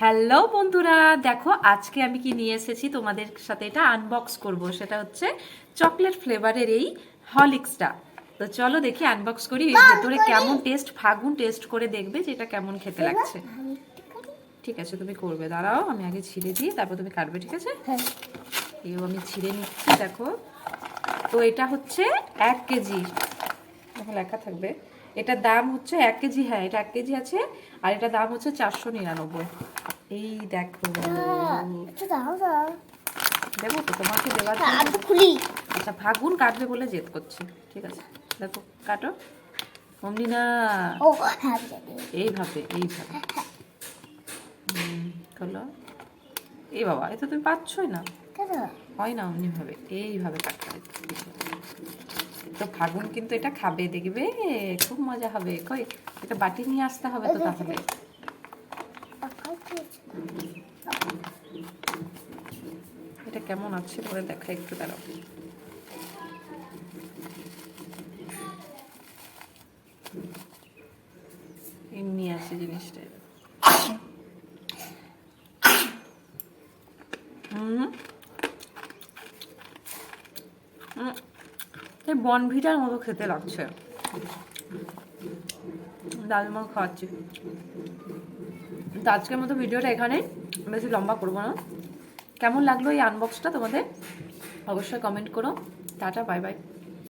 Hello বন্ধুরা দেখো আজকে আমি কি নিয়ে এসেছি তোমাদের সাথে এটা আনবক্স করব। সেটা হচ্ছে চকলেট ফ্লেভারের এই হলিক্সটা তো চলো দেখি আনবক্স করি এর ভেতরে কেমন টেস্ট ফাগুন টেস্ট করে দেখবে যে এটা কেমন খেতে লাগছে। ঠিক আছে তুমি করবে দাঁড়াও আমি আগে ছিঁড়ে দিই তারপর তুমি কাটবে ঠিক আছে? হ্যাঁ। এও আমি ছিঁড়ে নিচ্ছি দেখো। তো এটা হচ্ছে এক কেজি। দেখো লেখা থাকবে। এটার দাম হচ্ছে এক কেজি হ্যাঁ এটা এক কেজি আছে আর এটা দাম হচ্ছে চারশো নিরানব্বই। এই দেখো দেবো তো তোমাকে দেওয়ার আমি খুলি। আচ্ছা ফাগুন কাটবে বলে জেদ করছে। ঠিক আছে দেখো কাটো। অমনি না হ্যাঁ এইভাবে এইভাবে। হুম, খোলো এই বাবা এ তো তুমি পাচ্ছই না। হয় না অমনিভাবে এইভাবে কাটতে। তো ফাগুন কিন্তু এটা খাবে দেখবে? খুব মজা হবে। কই এটা বাটি নিয়ে আসতে হবে তো তাহলে। এটা কেমন আছে? পরে দেখা একটু দাঁড়াও। এমনি আছে জিনিসটা। হুম। হুম, এই বনভিটার মতো খেতে লাগছে। ডালমা খাওয়াচ্ছি। তো আজকের মতো ভিডিওটা এখানে। বেশি লম্বা করব না। কেমন লাগল এই আনবক্সটা তোমাদের? অবশ্যই কমেন্ট করো। Tata bye bye